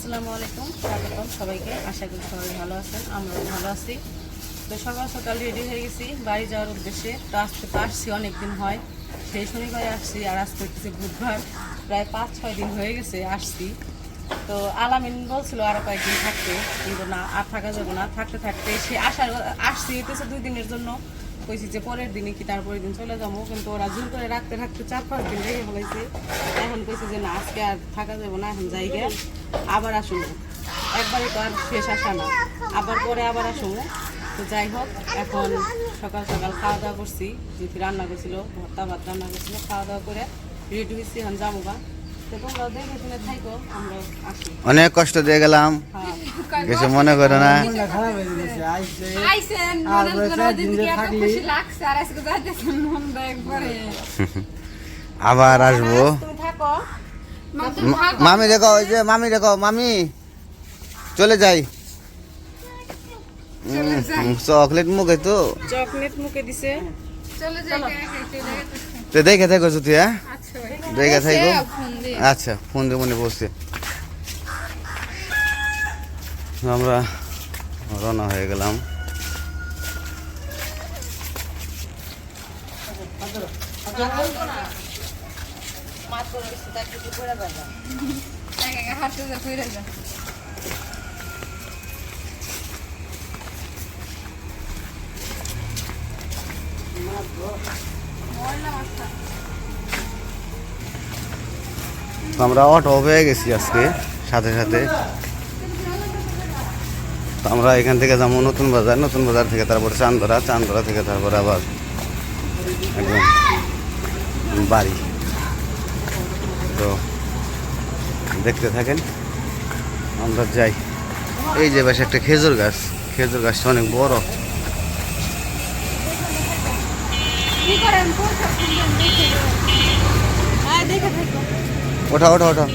আসসালামু আলাইকুম। স্বাগতম সবাইকে। আশা করি সবাই ভালো আছেন, আমরাও ভালো আছি। তো সকাল সকাল রেডি হয়ে গেছি, বাড়ি যাওয়ার উদ্দেশ্যে। তো আসতে তো আসছি, অনেকদিন হয়। সেই শনিবারে আসছি আর আজকে হচ্ছে বুধবার। প্রায় পাঁচ, ছয় দিন হয়ে গেছে আসছি। তো আলামিন বলছিল আরও কয়েকদিন থাকতে। কিন্তু না, আর থাকা যাবে না। থাকতে থাকতে সে আসার, আসছি হচ্ছে দুই দিনের জন্য। কইছি যে পরের দিনে কি তারপরের দিন চলে যাব, কিন্তু ওরা জোর করে রাখতে রাখতে চার পাঁচ দিন রেখে ফেলাইছে। এখন কইছে যে না, আজকে আর থাকা যাবে না, এখন যাই গে। আবার আসুন। একবারে তো আর শেষ আসা না। আবার পরে আবার আসুন। তো যাই হোক, এখন সকাল সকাল খাওয়া দাওয়া করছি। যেটি রান্না করছিল, ভর্তা ভাত রান্না করছিল, খাওয়া দাওয়া করে রেডি হয়েছি এখন যাব গা। দেখে অনেক কষ্ট দিয়ে গেলাম। হ্যাঁ কিছু মনে করে না। আবার আসব। তুমি থাকো। মা মামি দেখো ওই যে মামি দেখো মামি। চলে যাই। চকলেট মুখে তো। চকলেট মুখে দিছে। চলে যাই দেখে থাকো যদি হ্যাঁ দেখে থাকো এসে ফোন দিয়ে। আচ্ছা ফোন দিয়ে মনে বসছে আমরা রওনা হয়ে গেলাম। তার তো আমরা অটো পেয়ে গেছি আজকে, সাথে সাথে। তো আমরা এখান থেকে যাব নতুন বাজার নতুন বাজার থেকে তারপরে চান্দরা চান্দরা থেকে তারপরে আবার একদম বাড়ি। তো দেখতে থাকেন, আমরা যাই। এই যে পাশে একটা খেজুর গাছ, খেজুর গাছটা অনেক বড়। দেখে হ্যাঁ ওঠা ওঠা ওঠা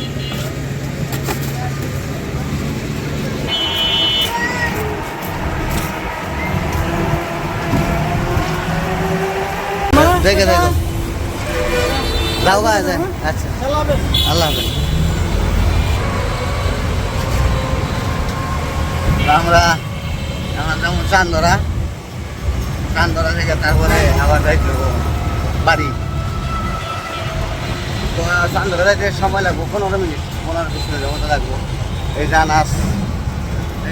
দেখে দেখো। যাও আচ্ছা। আল্লাহ হাফেজ। আমরা আমার যেমন চান্দরা। চান্দরা থেকে তারপরে আবার যাইতে বাড়ি। চান্দরা যাইতে সময় লাগবো পনেরো মিনিট। পনেরো বিশ মিনিটের মতো লাগবো। এই যে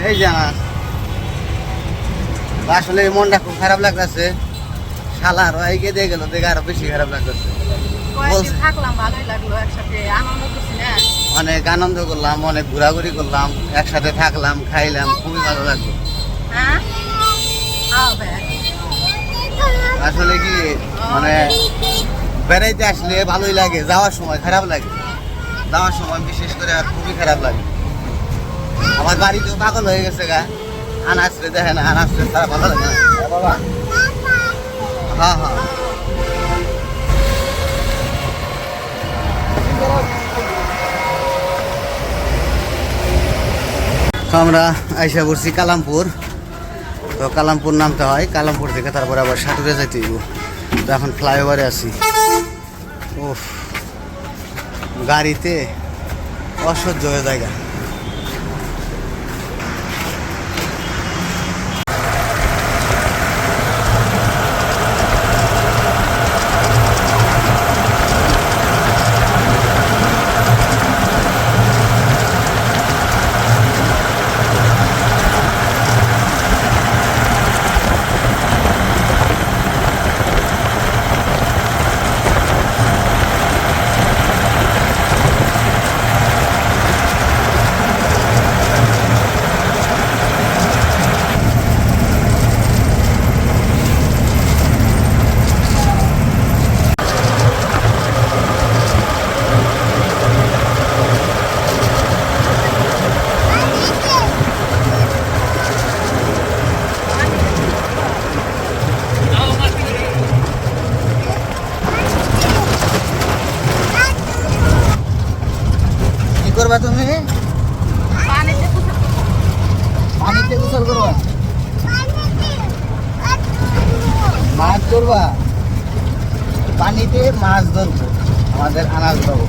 এই যে আসলে মনটা খুব খারাপ লাগতেছে। শালা আরও আইকে দিয়ে গেল দেখে আরও বেশি খারাপ লাগতেছে। অনেক আনন্দ করলাম অনেক ঘোরাঘুরি করলাম একসাথে থাকলাম খাইলাম খুবই ভালো লাগল। হ্যাঁ? আসলে কি মানে বেড়াইতে আসলে ভালোই লাগে, যাওয়ার সময় খারাপ লাগে। যাওয়ার সময় বিশেষ করে আর খুবই খারাপ লাগে। আমার বাড়িতেও পাগল হয়ে গেছে গা। আনাসরে দেখে না আনাসরে তারা ভালো লাগে না? বাবা হ্যাঁ। হ্যাঁ আমরা আইসা পড়ছি কালামপুর। তো কালামপুর নামতে হয়, কালামপুর থেকে তারপরে আবার সাঁতুরে যাইতে তো এখন ফ্লাইওভারে আছি। ও গাড়িতে অসহ্য হয়ে জায়গা কি করবা তুমি পানিতে কোথাও পানিতে গোসল করবা মাছ ধরবা পানিতে মাছ ধরবো আমাদের আনাজ পাবো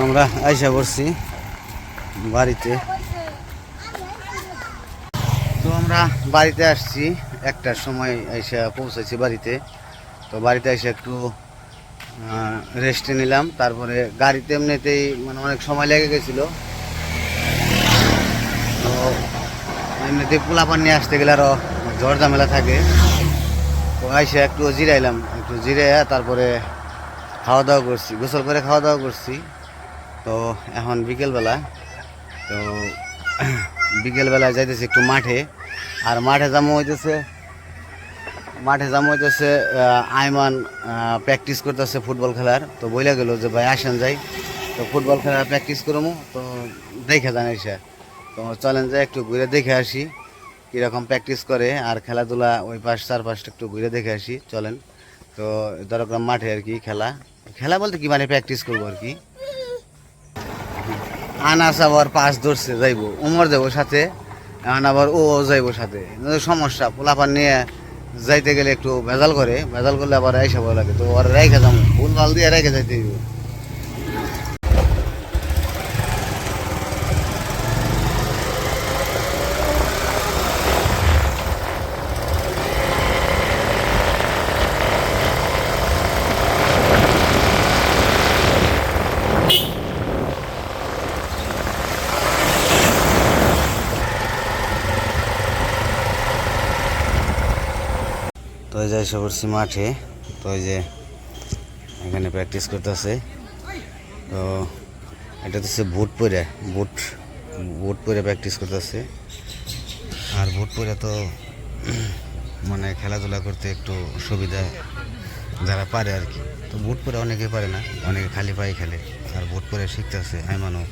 আমরা আইসা করছি বাড়িতে। তো আমরা বাড়িতে আসছি একটার সময় আইসা পৌঁছেছি বাড়িতে। তো বাড়িতে এসে একটু রেস্টে নিলাম, তারপরে গাড়িতে এমনিতেই মানে অনেক সময় লেগে গেছিল। তো এমনিতে পোলাপান নিয়ে আসতে গেলে আরও ঝড় ঝামেলা থাকে। তো এসে একটু জিরাইলাম, একটু জিরে তারপরে খাওয়া দাওয়া করছি, গোসল করে খাওয়া দাওয়া করছি। তো এখন বিকেলবেলা তো বিকেলবেলায় যাইতেছি একটু মাঠে আর মাঠে যাব হইতেছে মাঠে যাব হইতেছে আহ, আয়মান প্র্যাকটিস করতেছে ফুটবল খেলার তো বইলা গেল যে ভাই আসেন যাই তো ফুটবল খেলার প্র্যাকটিস করব তো দেখে যান এসে। তো চলেন যাই একটু ঘুরে দেখে আসি কীরকম প্র্যাকটিস করে আর খেলাধুলা ওই পাশ চারপাশটা একটু ঘুরে দেখে আসি চলেন। তো দরকার মাঠে আর কি খেলা খেলা বলতে কি মানে প্র্যাকটিস করব আর কি? আনাস আবার পাশ ধরছে, যাইবো। উমর যাব সাথে, এখন আবার ও যাইবো সাথে। সমস্যা, পোলাপান নিয়ে যাইতে গেলে একটু ভেজাল করে, ভেজাল করলে আবার আইসা ভালো লাগে। তো আর রেখে যাব ভুল ভালো দিয়ে রেখে যাইতে হইব। তো এই যে এসে মাঠে, তো ওই যে এখানে প্র্যাকটিস করতেছে। তো এটা হচ্ছে বুট পরে বুট বুট পরে প্র্যাকটিস করতেছে। আর বুট পরে তো মানে খেলাধুলা করতে একটু সুবিধা যারা পারে আর কি। তো বুট পরে অনেকে পারে না, অনেকে খালি পায়ে খেলে। আর বুট পরে শিখতেছে আইমানও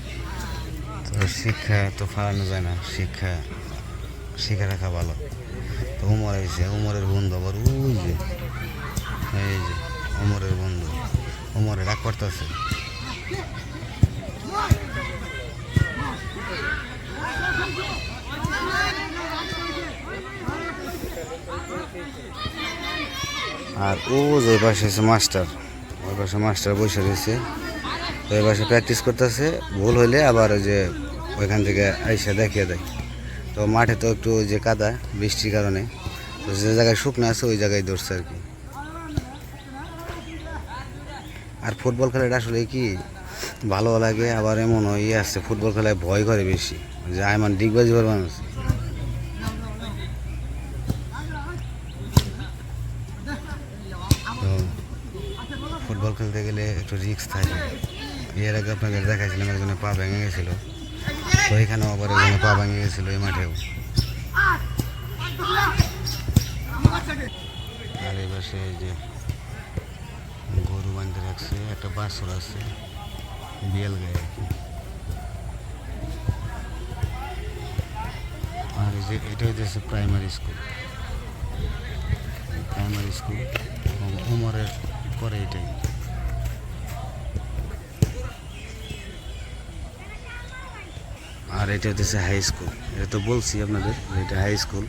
তো শিক্ষা তো ফালানো যায় না, শিক্ষা শিখে রাখা ভালো। তো উমর আইছে, উমরের বন্ধু আবার ওই যে, এই যে উমরের বন্ধু উমরে রাগ করতেছে। আর ও যে পাশে আছে মাস্টার, ওই পাশে মাস্টার বসে রয়েছে ওই পাশে প্র্যাকটিস করতেছে, ভুল হইলে আবার ওই যে ওইখান থেকে আইসা দেখিয়ে দেয়। তো মাঠে তো একটু ওই যে কাদা, বৃষ্টির কারণে। তো যে জায়গায় শুকনো আছে, ওই জায়গায় ধরছে আর কি। আর ফুটবল খেলাটা আসলে কি, ভালো লাগে, আবার এমন ইয়ে আছে, ফুটবল খেলায় ভয় করে বেশি। যে আয়মান ডিগবাজি পারবে মানুষ ফুটবল খেলতে গেলে একটু রিস্ক থাকে। এর আগে আপনাকে দেখাইছিলাম একজনে পা ভেঙে গেছিল। তো এখানেও আবার একজনে পা ভেঙে গেছিল এই মাঠেও। আর এই পাশে যে গরু বাঁধতে রাখছে, একটা বাছর আছে বিয়াল গায়ে আর কি। আর যে এটা হইতেছে প্রাইমারি স্কুল প্রাইমারি স্কুল উমরের পরে এটাই। আর এটা হচ্ছে হাই স্কুল এটা তো বলছি আপনাদের, এটা হাই স্কুল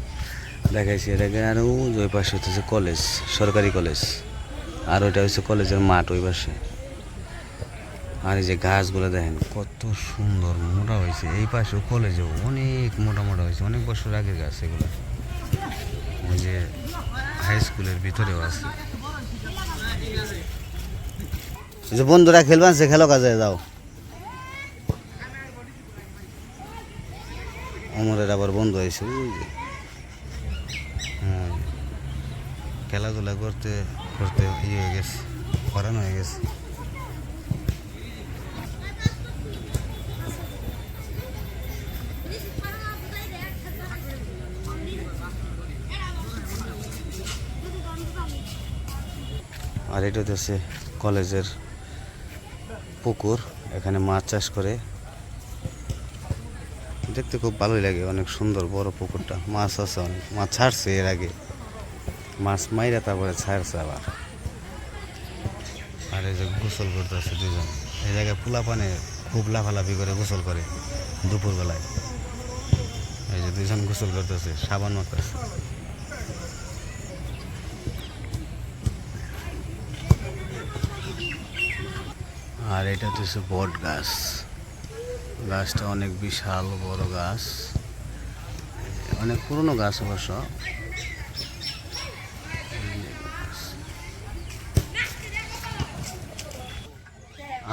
দেখাইছি এটাকে আর ওই পাশে হচ্ছে কলেজ সরকারি কলেজ আর ওইটা হচ্ছে কলেজের মাঠ ওই পাশে। আর এই যে গাছগুলো দেখেন, কত সুন্দর মোটা হয়েছে এই পাশে কলেজেও অনেক মোটা মোটা হয়েছে অনেক বছর আগের গাছ এগুলো। ওই যে হাই স্কুলের ভিতরেও আছে। যে বন্ধুরা খেলবেন সে খেলো কাজে, যাও। অমরের আবার বন্ধু হয়েছে যে হ্যাঁ। খেলাধুলা করতে করতে ইয়ে হয়ে গেছে করানো হয়ে গেছে। আর এটা হচ্ছে কলেজের পুকুর, এখানে মাছ চাষ করে দেখতে খুব ভালোই লাগে, অনেক সুন্দর বড় পুকুরটা। মাছ আছে অনেক, মাছ ছাড়ছে এর আগে। মাছ মাইরা তারপরে ছাড়ছে আবার। আর এই যে গোসল করতেছে দুজন। এই জায়গায় পোলা পানে খুব লাফালাফি করে গোসল করে দুপুরবেলায়। এই যে দুজন গোসল করতেছে, সাবান মারতেছে। আর এটা হচ্ছে বট গাছ গাছটা অনেক বিশাল, বড় গাছ। অনেক পুরনো গাছ অবশ্য।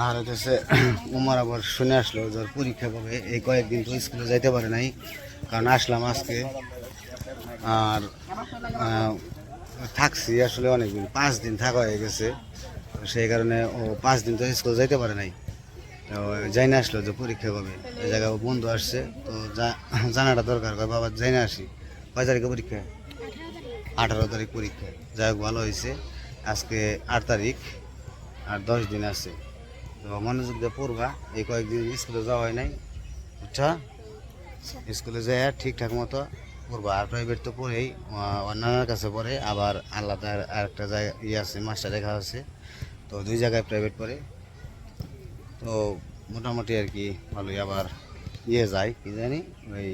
আর হচ্ছে, উমার আবার শুনে আসলো যে ওর পরীক্ষা কবে? এই কয়েকদিন তো স্কুলে যাইতে পারে নাই, কারণ আসলাম আজকে। আর থাকছি আসলে অনেকদিন, পাঁচ দিন থাকা হয়ে গেছে। সেই কারণে ও পাঁচ দিন তো স্কুল যাইতে পারে নাই। যাই না আসলো যে পরীক্ষা কবে? এই জায়গায় বন্ধু আসছে, তো জানাটা দরকার, কয়, বাবা যাই না আসি। কয় তারিখে পরীক্ষা? আঠারো তারিখ পরীক্ষা। যাই হোক, ভালো হয়েছে আজকে আট তারিখ, আর দশ দিন আছে। তো মনোযোগ দিয়ে পড়বা। এই কয়েকদিন স্কুলে যাওয়া হয় নাই, বুঝছা? স্কুলে যায় ঠিকঠাক মতো পড়বা। আর প্রাইভেট তো পড়েই নানার কাছে পড়ে, আবার আলাদা আর একটা জায়গা ইয়ে আছে মাস্টার রেখা আছে। তো দুই জায়গায় প্রাইভেট পড়ে। তো মোটামুটি আর কি ভালোই আবার ইয়ে যায় কি জানি? ওই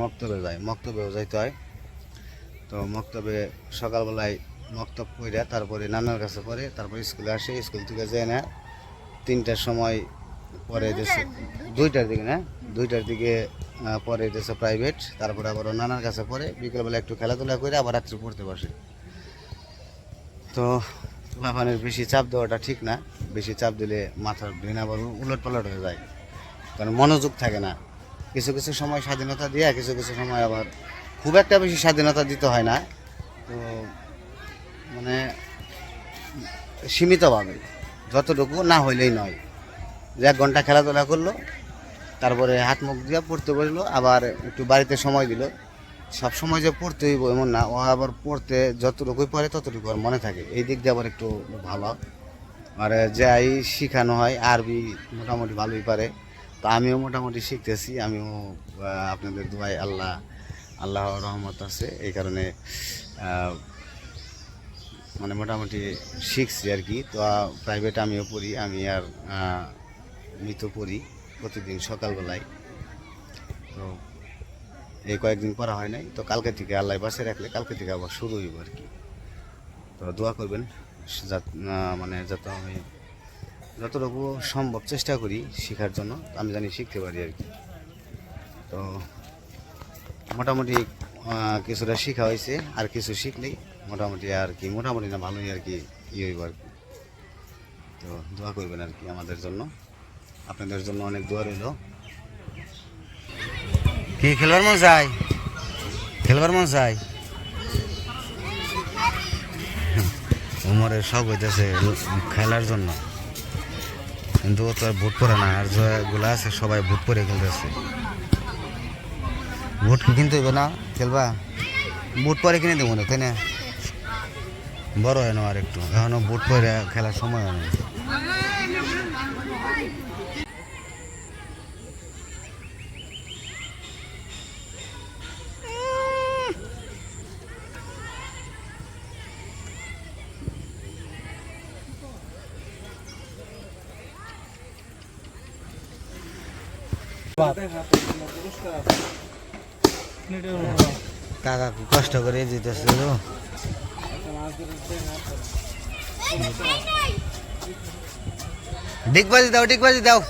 মক্তবে। যায় মক্তবেও যাইতে হয়। তো মক্তবে সকালবেলায় মক্তব কইরা তারপরে নানার কাছে পড়ে তারপরে স্কুলে আসে স্কুল থেকে যায় না। তিনটার সময় পরে দেশে দুইটার দিকে না? দুইটার দিকে পরে দেশে প্রাইভেট তারপরে আবার নানার কাছে পড়ে বিকেলবেলা একটু খেলাধুলা করে আবার রাত্রে পড়তে বসে। তো লাফানের বেশি চাপ দেওয়াটা ঠিক না। বেশি চাপ দিলে মাথার ব্রেন আবার উলট পালট হয়ে যায়। কারণ মনোযোগ থাকে না। কিছু কিছু সময় স্বাধীনতা দিয়ে, কিছু কিছু সময় আবার খুব একটা বেশি স্বাধীনতা দিতে হয় না। তো মানে সীমিতভাবে, যতটুকু না হইলেই নয়। যে এক ঘণ্টা খেলাধুলা করল, তারপরে হাত মুখ দিয়ে পড়তে বসল, আবার একটু বাড়িতে সময় দিল। সব সময় যে পড়তে হইব এমন না, ও আবার পড়তে যতটুকুই পড়ে ততটুকু আর মনে থাকে। এই দিক দিয়ে আবার একটু ভালো। আর যাই শেখানো হয়, আরবি মোটামুটি ভালোই পারে। তো আমিও মোটামুটি শিখতেছি, আমিও আপনাদের দুয়াই আল্লাহ আল্লাহ রহমত আছে। এই কারণে মানে মোটামুটি শিখছি আর কি। তো প্রাইভেট আমিও পড়ি, আমি আর মৃত পড়ি প্রতিদিন সকালবেলায়। তো এই কয়েকদিন পড়া হয় নাই। তো কালকে থেকে আল্লাহ বাসে রাখলে কালকে থেকে আবার শুরু হইব আর কি। তো দোয়া করবেন মানে যাতে আমি যতটুকু সম্ভব চেষ্টা করি শেখার জন্য, আমি জানি শিখতে পারি আর কি। তো মোটামুটি কিছুটা শেখা হয়েছে, আর কিছু শিখলেই মোটামুটি আর কি, মোটামুটি না, ভালোই আর কি ই হইব আর কি। তো দোয়া করবেন আর কি আমাদের জন্য। আপনাদের জন্য অনেক দোয়া রইল। কি খেলবার মন চাই খেলবার মন চাই উমরের শখ হইতেছে খেলার জন্য। কিন্তু ও তো আর ভোট পরে না, আর যেগুলো আছে সবাই ভোট পরে খেলতেছে। ভোট কি কিনতে হইবে না? খেলবা? বুট পরে কিনে দেবো না, তাই না? বড় হয় না আর একটু এখনও বুট পরে খেলার সময় হয় না। काकाको कष्ट गरे जित डिगबाजी दाउ डिगबाजी दाउ।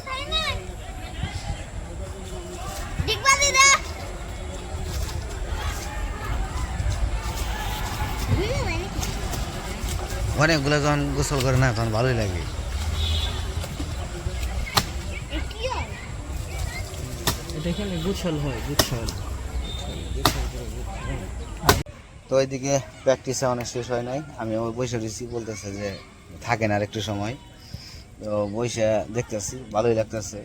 भने गुलाब गोसल गरेन भलै लाग्यो। গুছল হয় গুছল তো ওইদিকে প্র্যাকটিসে অনেক শেষ হয় নাই। আমি ওই বসে রয়েছি, বলতেছে যে থাকেন আর একটু সময়। তো বসে দেখতেছি, ভালোই লাগতেছে।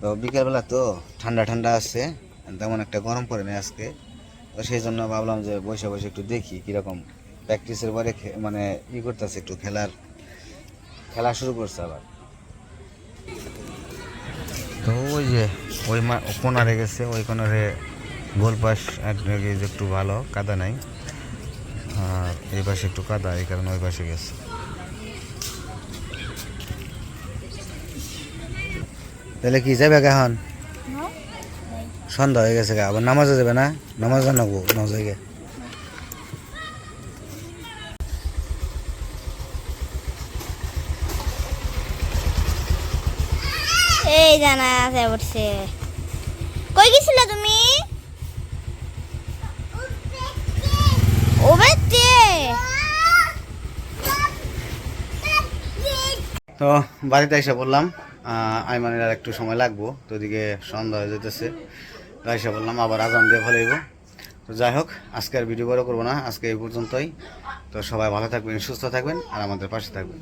তো বিকেলবেলা তো ঠান্ডা ঠান্ডা আছে, তেমন একটা গরম পড়ে না আজকে। তো সেই জন্য ভাবলাম যে বসে বসে একটু দেখি কীরকম প্র্যাকটিসের পরে মানে ই করতেছে একটু খেলার, খেলা শুরু করছে আবার। তো ওই যে ওই মা কোনারে গেছে ওই কোনারে গোল পাশ একটু ভালো কাদা নাই। আর এই পাশে একটু কাদা এই কারণে ওই পাশে গেছে। তাহলে কি যাবে এখন? সন্ধ্যা হয়ে গেছে গা আবার নামাজে যাবে না? নামাজ জানাব নামাজে গে এই জানা আছে পড়ছে কই গেছিলে তুমি? তো বাড়িতে এসে বললাম আইমানের আর একটু সময় লাগবো, তো ওদিকে সন্ধ্যা হয়ে যেতেছে এসে বললাম আবার আজান দিয়ে ফেলাইব তো যাই হোক আজকে আর ভিডিও বড় করব না, আজকে এই পর্যন্তই। তো সবাই ভালো থাকবেন, সুস্থ থাকবেন, আর আমাদের পাশে থাকবেন।